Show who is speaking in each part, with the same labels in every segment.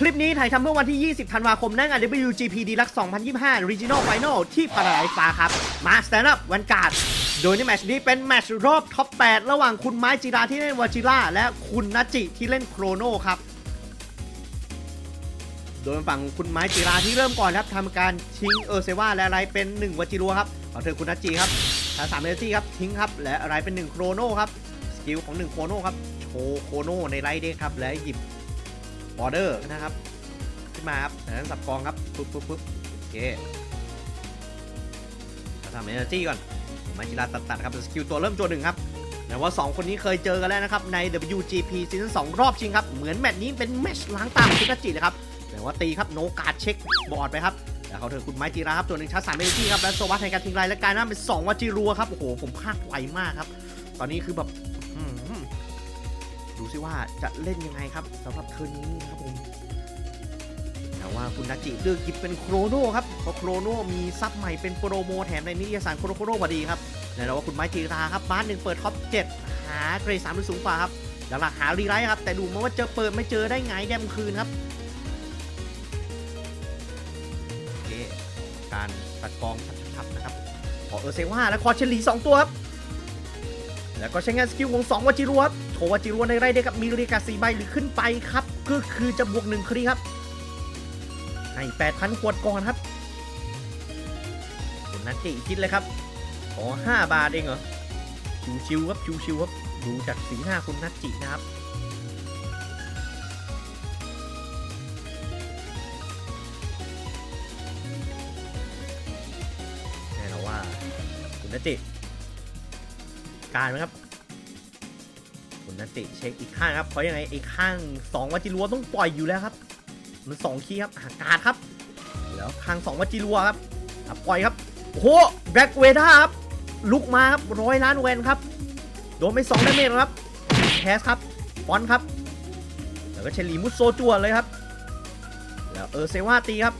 Speaker 1: คลิปนี้ถ่ายทำเมื่อวันที่ 20 ธันวาคมหน้างาน WGP d e l u x 2025 Regional Final ที่พาราไดฟ้าครับ มา Stand Up วันการ์ดโดยในแมชนี้เป็นแมชรอบท็อป 8 ระหว่างคุณไม้จิราที่เล่นวาจิล่าและคุณนัจจิที่เล่นโครโนครับ โดยฝั่งคุณไม้จิราที่เริ่มก่อนครับทำการทิ้งเออร์เซวาและอะไรเป็น 1วาจิรัวครับเอาเธอคุณนัจจิครับทาสามเอเนจีครับทิ้งครับและอะไรเป็น 1 โครโนครับสกิลของ 1 โครโนครับโชว์โครโนในไรเด้ครับและหยิบ ออเดอร์นะครับ ขึ้นมาครับจากนั้นสับกองครับปุ๊บปุ๊บปุ๊บโอเคเราทำเอเนอร์จีก่อนมาจิราตัดตัดครับสกิลตัวเริ่มตัวหนึ่งครับแต่ว่า 2 คนนี้เคยเจอกันแล้วนะครับ ใน WGP ซีซั่น2รอบชิงครับ เหมือนแมตช์นี้เป็นแมตช์ล้างตาของชิกาจิเลยครับ แต่ว่าตีครับโนกาดเช็คบอร์ดไปครับแล้วเขาเถอะคุณไมจิราครับตัวหนึ่งชาร์จสามเอเนจีครับ แล้วโซวัตในการทิ้งลายและกายหน้าเป็น2วัจิรัวครับ โอ้โห ผมพลาดไวมากครับ ตอนนี้คือแบบ ดูซิว่าจะเล่นยังไงครับสำหรับเทอนนี้นะครับผมแต่ว่าคุณนาจิเลือกหยิบเป็นโครโนครับเพราะโครโนมีซับใหม่เป็นโปรโมแถมในนิตยสารโครโครโนพอดีครับแน่นอนว่าคุณไม้จีราครับบ้านหนึ่งเปิดท็อป7หาเกรดสามหรือสูงกว่าครับหลักๆหารีไรครับ แต่ดูมาว่าเจอเปิดไม่เจอได้ไงแดมคืนครับโอเคการตัดกองชับๆนะครับขอเออเซว่าและคอเชลี2ตัวครับแล้วก็ใช้งานสกิลของ2วาจิรัวครับ โชว์วาจิรัวในไรเด็กกับมีเรียกาสีใบหรือขึ้นไปครับ ก็คือจะบวกหนึ่งครีครับให้8,000ขวดก่อนครับคุณนัทจิคิดเลยครับขอ5บาทเองเหรอชิวๆครับชิวๆครับดูจากสีหน้าคุณนัทจินะครับแน่นอนว่าคุณนัทจิการไหมครับ คุณนัทจิเช็คอีกข้างครับเพราะยังไงอีกข้าง2วัจิรัวต้องปล่อยอยู่แล้วครับ มันสองคีย์ครับหาการดครับ แล้วคางสองวัจิรัวครับปล่อยครับโอ้โหแบล็กเวด้าครับลุกมาครับร้อยล้านแวนครับโดนไปสองดาเมจครับแคสครับฟอนครับ แล้วก็เชลีมุดโซจัวเลยครับ แล้วเออเซว่าตีครับ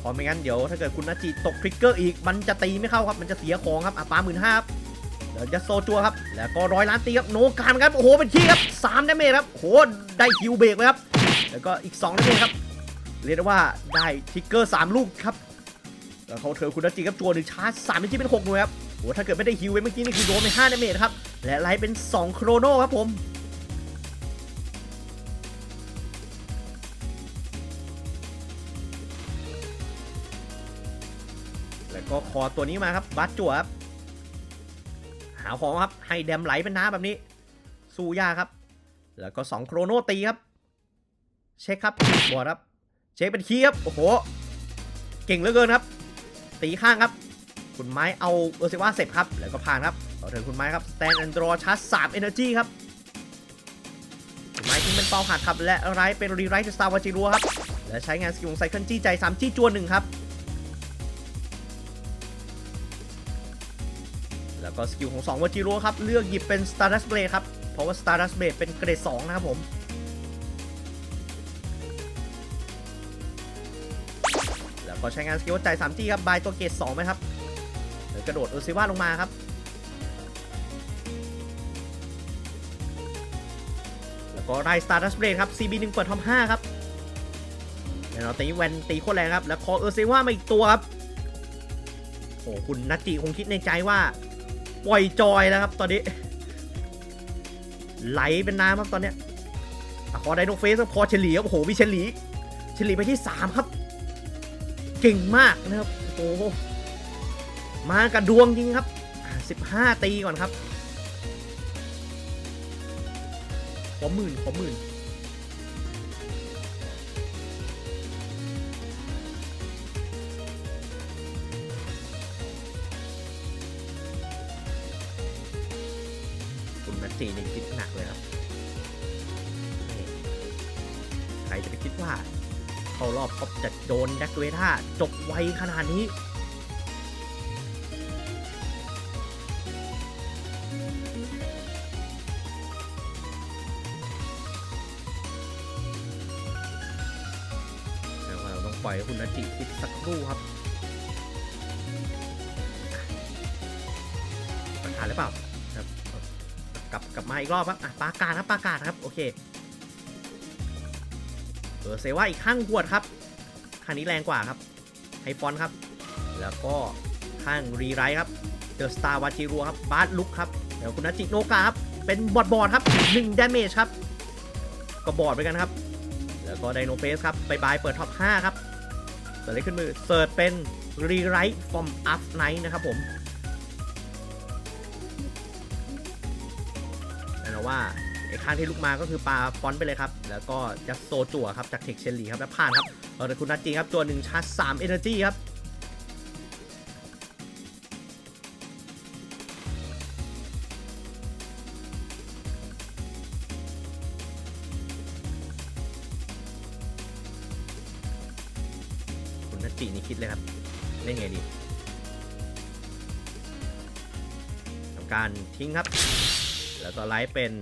Speaker 1: พอไม่งั้นเดี๋ยวถ้าเกิดคุณนาจิตกทริกเกอร์อีกมันจะตีไม่เข้าครับมันจะเสียของครับอะปาหมื่นห้าครับ เดี๋ยวจะโซจัวครับ แล้วก็ร้อยล้านตีครับ โนการครับ โอ้โห เป็นขี้ครับสามดาเมจครับโอ้โหได้คิวเบรกเลยครับ แล้วก็อีก2ดาเมจครับ เรียกได้ว่าได้ทิกเกอร์ 3 ลูกครับ แล้วเขาเธอคุณนัจจิครับตัวหนึ่งชาร์จ3เป็นที่เป็น6หน่วยครับโอ้ถ้าเกิดไม่ได้ฮิวไว้เมื่อกี้นี่คือโดนไป5ดาเมจครับ และไลท์เป็น 2 โครโนครับผมแล้วก็คอตัวนี้มาครับบัสจั่วครับาของครับ ให้แดมไหลเป็นน้ำแบบนี้ สู้ยากครับ แล้วก็ 2 โครโนตีครับ เช็คครับบอดครับ เช็คเป็นคีย์ครับ โอ้โห เก่งเหลือเกินครับ ตีข้างครับ คุณไม้เอาเออร์เซว่าเสร็จครับ แล้วก็ผ่านครับ ต่อเถิดคุณไม้ครับสแตนแอนดรอชาร์จสามเอเนอร์จีครับคุณไม้ทิ้งเป็นเป้าหัดครับ และไรเป็นรีไรท์สตาร์วาจิรัวครับ และใช้งานสกิลของไซเคิลจี้ใจ3จี้จวนหนึ่งครับ ก็สกิลของ2วาจิรัวครับ เลือกหยิบเป็น Stardust Blade ครับ เพราะว่า Stardust Blade เป็นเกรด 2 นะครับผมแล้วก็ใช้งานสกิลจ่าย3จี้ครับบายตัวเกต2ไหมครับเดี๋ยวกระโดดเออซิว่าลงมาครับ แล้วก็ไล่ Stardust Blade ครับ CB 1 เปิดท็อป5ครับแล้วเราตีแวนตีโคตรแรงครับ แล้วคอเออเซว่ามาอีกตัวครับโอ้คุณนัจจิคงคิดในใจว่า ปล่อยจอยแล้วครับตอนนี้ ไหลเป็นน้ำครับตอนเนี้ยอะคอไดโนเฟสครับคอเฉลีครับโอ้โหมีเฉลีเฉลีไปที่ 3 ครับ เก่งมากนะครับโอ้โหมากับดวงจริงครับ 15 ตีก่อนครับ ขอหมื่นขอหมื่น คุณนัทจีนี่คิดหนักเลยครับใครจะไปคิดว่า เข้ารอบท็อปจะโดนแดกเวท่าจบไวขนาดนี้แต่ว่าเราต้องปล่อยคุณนจิคิดสักครู่ครับประทานหรือเปล่า กลับมาอีกรอบครับอะปากาศครับปากาศครับ โอเคเออเซว่าอีกข้างหวดครับข้างนี้แรงกว่าครับไฮฟอนครับ แล้วก็ข้างรีไรครับเดอะสตาร์วาจิรัวครับบาสลุกครับเดี๋ยวคุณนัจิโนกาครับเป็นบอดบอดครับ1 damage ครับ ก็บอดไปกันครับ แล้วก็ไดโนเฟสครับบายบายเปิดท็อป5ครับเสิร์ชเลยขึ้นมือเสิร์ชเป็นรีไรท์ฟอร์มอัพไนท์นะครับผม ว่าไอ้ข้างที่ลุกมาก็คือปลาฟอนต์ไปเลยครับ แล้วก็จะโซจั่วครับจากเทคเชนลีครับแล้วผ่านครับเออแต่คุณนัทจีครับตัวหนึ่งชาร์จ3 Energy ครับคุณนัทจีนี่คิดเลยครับเล่นไงดีทำการทิ้งครับ แล้วก็ไลฟ์เป็น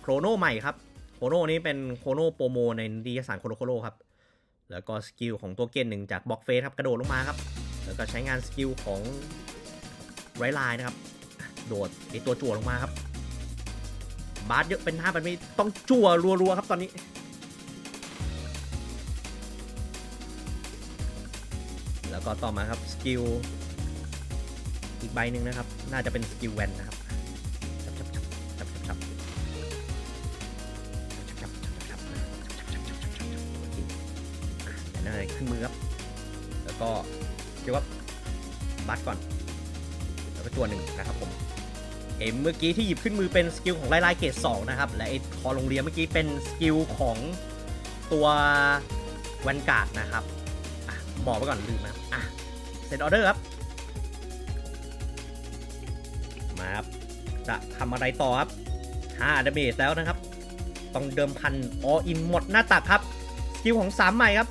Speaker 1: โครโนใหม่ครับโครโนนี้เป็นโครโนโปรโมในนิยสารโคโรโคโรครับ แล้วก็สกิลของตัวเกนหนึ่งจากบล็อกเฟสครับกระโดดลงมาครับ แล้วก็ใช้งานสกิลของไรไลน์นะครับ โดดไอตัวจั่วลงมาครับ บาสเยอะเป็นห้าแบบนี้ต้องจั่วรัวๆครับตอนนี้แล้วก็ต่อมาครับสกิลอีกใบหนึ่งนะครับ น่าจะเป็นสกิลแวนนะครับ รขึ้นมือครับ แล้วก็เกี่ยวกับบัตก่อน แล้วก็ตัวหนึ่งนะครับผม เอ็มเมื่อกี้ที่หยิบขึ้นมือเป็นสกิลของไล่ไล่เกรดสองนะครับ และไอ้คอโรงเรียนเมื่อกี้เป็นสกิลของตัวแวนการ์ดนะครับอะบอกไปก่อนลืมนะครับอะเซตออเดอร์ครับ มาครับ จะทำอะไรต่อครับ5ดาเมจแล้วนะครับ ต้องเดิมพันออินหมดหน้าตักครับ สกิลของ 3 ใหม่ครับ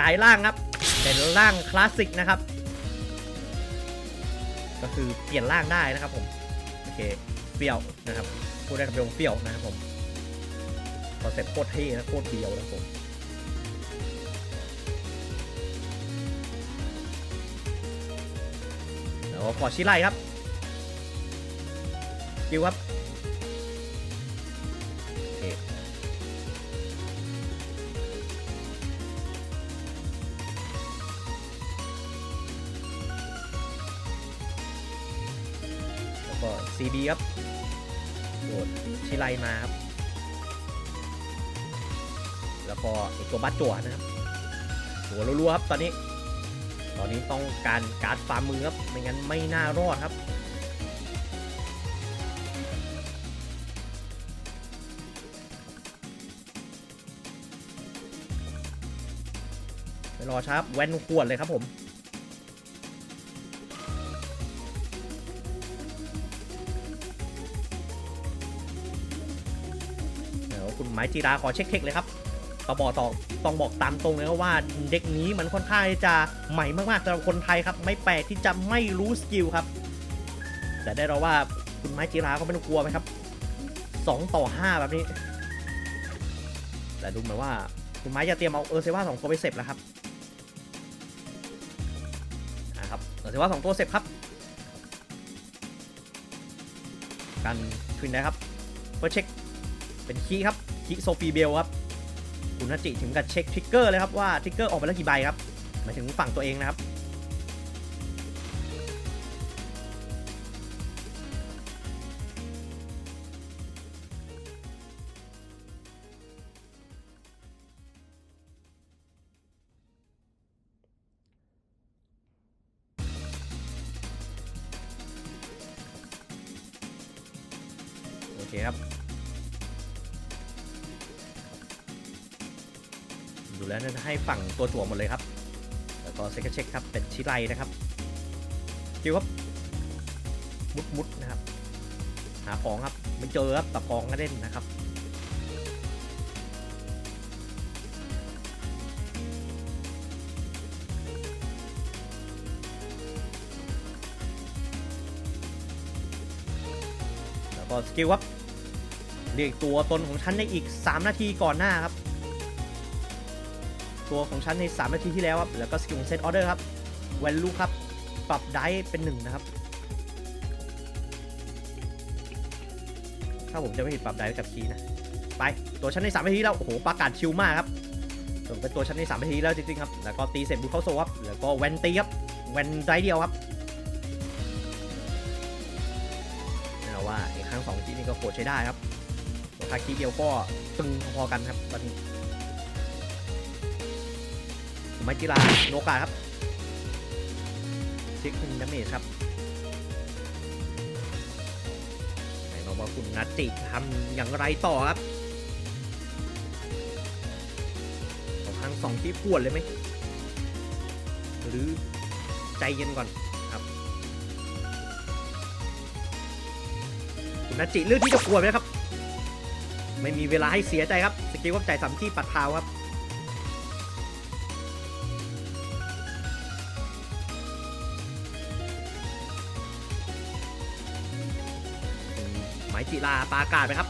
Speaker 1: กายล่างครับ เป็นล่างคลาสสิกนะครับ ก็คือเปลี่ยนร่างได้นะครับผม โอเคเปรี้ยวนะครับ พูดได้คำเดียวเปรี้ยวนะครับผมคอนเซ็ปต์โคตรเท่นะโคตรเดียวนะครับผมแล้วก็ขอชิไลครับคิวครับ CB ครับโดดชิไลมาครับ แล้วก็ไอตัวบัตจั่วนะครับหัวรัวๆครับตอนนี้ ตอนนี้ต้องการการ์ดฟาร์มมือครับ ไม่งั้นไม่น่ารอดครับไปรอช้าบแว่นขวดเลยครับผม เดี๋ยวคุณไม้จีราขอเช็คเทคเลยครับต้องบอกต่อต้องบอกตามตรงเลยครับว่าเด็กนี้มันค่อนข้างจะใหม่มากๆสำหรับคนไทยครับ ไม่แปลกที่จะไม่รู้สกิลครับ แต่ได้เราว่าคุณไม้จีราก็ไม่ต้องกลัวไหมครับ 2 ต่อ 5 แบบนี้ แต่ดูเหมือนว่าคุณไม้จะเตรียมเอาเออเซว่าสองตัวไปเสร็จแล้วครับอะครับเออเซว่าสองตัวเสร็จครับกันขึ้นนะครับเพื่อเช็ค เป็นคีครับคีโซฟีเบลครับคุณนัจิถึงกับเช็คทริกเกอร์เลยครับว่าทริกเกอร์ออกไปแล้วกี่ใบครับหมายถึงฝั่งตัวเองนะครับโอเคครับ ดูแล้วน่าจะให้ฝั่งตัวจั่วหมดเลยครับ แล้วก็เซ็กเช็คครับเป็นชิไรนะครับคิวครับมุดมุดนะครับ หาของครับไม่เจอครับตะกองก็เล่นนะครับแล้วก็สกิลครับเรียกตัวตนของฉันในอีก 3 นาทีก่อนหน้าครับ ตัวของฉันใน 3 นาทีที่แล้วครับ แล้วก็สกิลของเซตออเดอร์ครับแวนลูครับ ปรับได้เป็น 1 นะครับ ถ้าผมจะไม่ผิดปรับได้กับคีนะ ไปตัวฉันใน 3 นาทีแล้ว โอ้โหประกาศชิลมากครับส่งเป็นตัวชั้นใน3นาทีแล้วจริงๆครับ แล้วก็ตีเสร็จบุกเข้าโซครับ แล้วก็แวนตีครับ แวนไรเดียวครับแน่นอนว่าไอ้ครั้งสองทีนี่ก็โคตรใช้ได้ครับราคาคีเดียวก็ตึงพอกันครับตอนนี้ ไมจิราโนกาครับเช็คหนึ่งดาเมจครับไหนมาว่าคุณนัตติทำอย่างไรต่อครับเอาครั้งสองที่ปวดเลยไหมหรือใจเย็นก่อนครับคุณนัจจิเลือกที่จะปวดไหมครับ ไม่มีเวลาให้เสียใจครับ สกิลว่าใจสามที่ปัดเท้าครับายจิลาปากาศไปครับ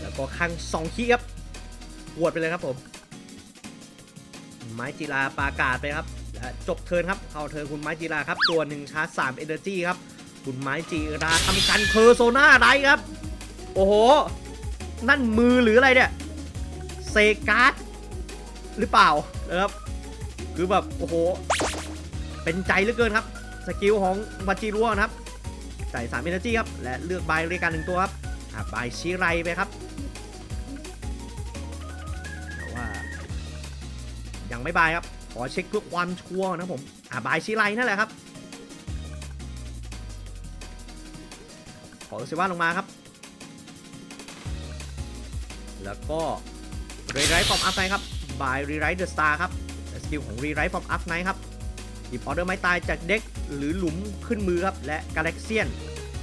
Speaker 1: แล้วก็ข้างสองขี้ครับปวดไปเลยครับผม ไม้จีราปากาศไปครับและจบเทิร์นครับ เข้าเทิร์นคุณไม้จีราครับ ตัวหนึ่งชาร์จสามเอเนอร์จีครับ คุณไม้จีราทำการเพอร์โซนาไรครับ โอ้โห นั่นมือหรืออะไรเนี่ย เซการ์ดหรือเปล่านะครับ คือแบบ โอ้โห เป็นใจเหลือเกินครับ สกิลของวาจิรัวนะครับ ใส่สามเอเนอร์จีครับ และเลือกใบเรียกการหนึ่งตัวครับ อะใบชิไรไปครับ แต่ว่า ยังไม่บายครับ ขอเช็คเพื่อความชัวร์นะผมอ่าบายชิไลนั่นแหละครับ ขอเซว่าลงมาครับ แล้วก็รีไรท์ฟอร์มอัพไนครับ บายรีไรท์เดอะสตาร์ครับสกิลของรีไรท์ฟอร์มอัพไนครับหยิบออเดอร์ไม้ตายจากเด็กหรือหลุมขึ้นมือครับ และกาแล็กเซียน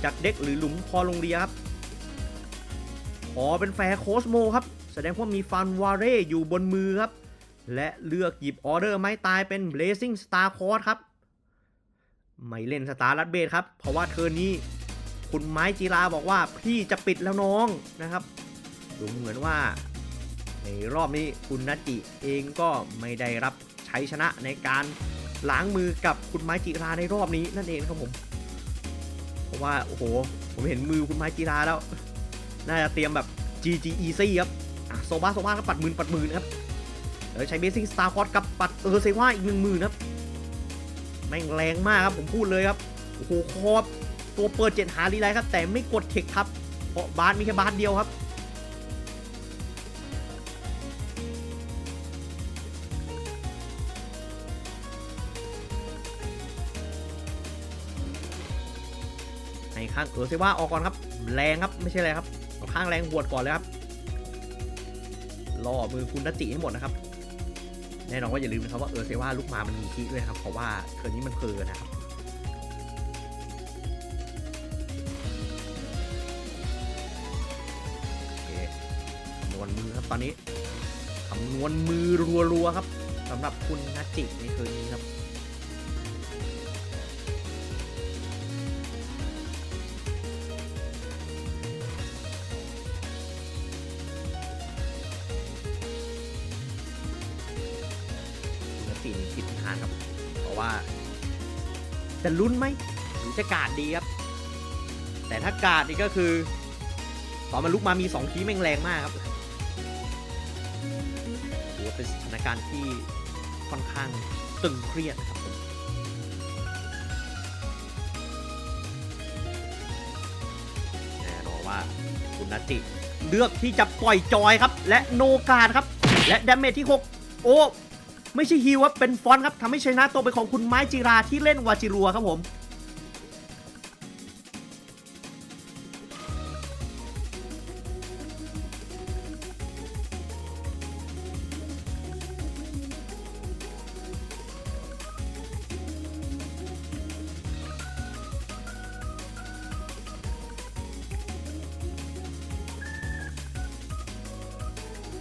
Speaker 1: จากเด็กหรือหลุมคอลงเรียครับ ขอเป็นแฟร์โคสโมครับ แสดงว่ามีฟันวาเร่อยู่บนมือครับ และเลือกหยิบออเดอร์ไม้ตายเป็น Blazing Star c o r d ครับ ไม่เล่นสตาร์ลัดเบสครับ เพราะว่าเธอนี้คุณไม้จีราบอกว่าพี่จะปิดแล้วน้องนะครับ ดูเหมือนว่า ในรอบนี้คุณนัจจิเองก็ไม่ได้รับชัยชนะในการล้างมือกับคุณไม้จีราในรอบนี้นั่นเองครับผม เพราะว่าโอ้โห ผมเห็นมือคุณไม้จีราแล้ว น่าจะเตรียมแบบ GG Easy ครับโซบ้าโซบ้าก็ปัดหมือปัดหมือนะครับเออใช้เบสซิ่งสตาร์คอร์กับปัดเออเซว่าอีกหนึ่งหมื่นครับแม่งแรงมากครับผมพูดเลยครับโอ้โหคอร์ตัวเปิดเจ็ดหารีไลท์ครับ แต่ไม่กดเทคครับ เพราะบาสมีแค่บาสเดียวครับในข้างเออเซว่าออกก่อนครับ แรงครับไม่ใช่อะไรครับ ข้างแรงหวดก่อนเลยครับล่อมือคุณนัจิให้หมดนะครับ แน่นอนว่าอย่าลืมนะครับว่าเออเซว่าลูกมามันมีคีด้วยครับ เพราะว่าเทอร์นี้มันเพลินนะครับโอเคคำนวณมือครับตอนนี้คำนวณมือรัวๆครับสำหรับคุณนัจจิในเทอร์นี้ครับ จะลุ้นไหมหรือจะการดดีครับ แต่ถ้าการดนี่ก็คือตอนมันลุกมามี2คีแม่งแรงมากครับถือว่าเป็นสถานการณ์ที่ค่อนข้างตึงเครียดนะครับผมแน่นอนว่าคุณนัจจิเลือกที่จะปล่อยจอยครับ และโนกาดครับ และดาเมจที่ 6 โอ้ ไม่ใช่ฮิวครับเป็นฟอนต์ครับทำให้ชนะตัวเป็นของคุณไม้จิราที่เล่นวาจิรัวครับผม